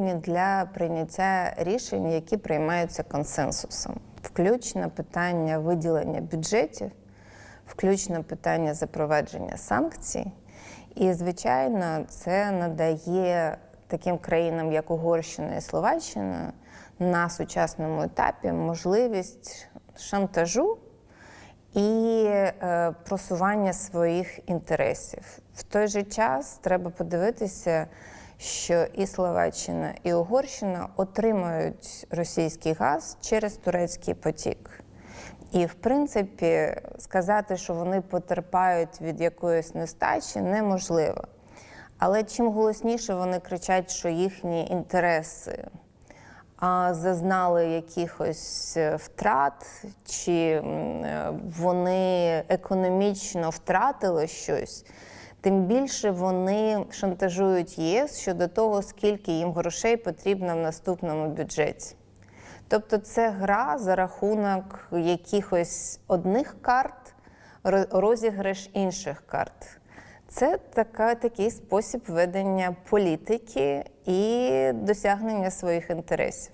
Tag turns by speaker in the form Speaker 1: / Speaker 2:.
Speaker 1: для прийняття рішень, які приймаються консенсусом, включно питання виділення бюджетів, включно питання запровадження санкцій. І, звичайно, це надає таким країнам, як Угорщина і Словаччина, на сучасному етапі можливість шантажу і е, просування своїх інтересів. В той же час треба подивитися, що і Словаччина, і Угорщина отримують російський газ через турецький потік. І, в принципі, сказати, що вони потерпають від якоїсь нестачі, неможливо. Але чим голосніше вони кричать, що їхні інтереси зазнали якихось е, втрат, чи е, вони економічно втратили щось, тим більше вони шантажують єС щодо того, скільки їм грошей потрібно в наступному бюджеті. Тобто це гра за рахунок якихось одних карт, ро- розіграш інших карт. Це така, такий спосіб ведення політики і досягнення своїх інтересів.